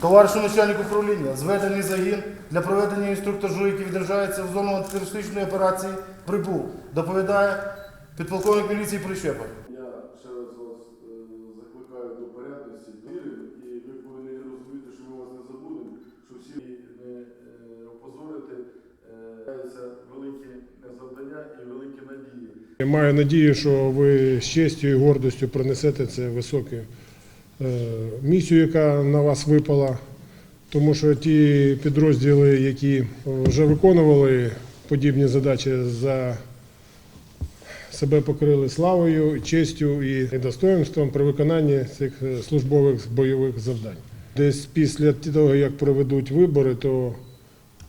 Товаришу начальник управління, зведений загін для проведення інструктажу, який відряджається в зону антитерористичної операції, прибув. Доповідає підполковник міліції Прищепа. Я ще раз вас е, закликаю до порядності, довіри, і ви повинні розуміти, що ми вас не забудемо, що всі не опозорити е, це великі завдання і великі надії. Я маю надію, що ви з честю і гордістю пронесете це високу е, місію, яка на вас випала. Тому що ті підрозділи, які вже виконували подібні задачі, за себе покрили славою, честю і достоинством при виконанні цих е, службових бойових завдань. Десь після того, як проведуть вибори, то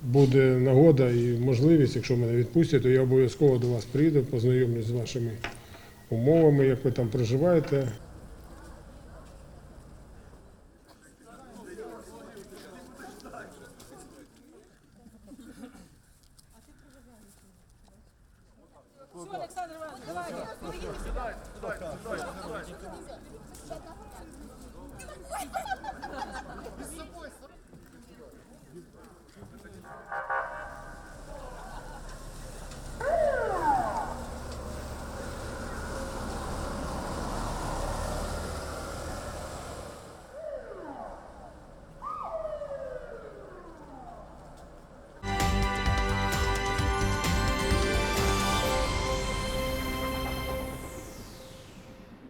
буде нагода і можливість, якщо мене відпустять, то я обов'язково до вас приїду, познайомлюсь з вашими умовами, як ви там проживаєте. Іванович, Олександр Іванович, давайте. Сідайте, сідайте, сідайте, сідайте. Із собою, собою.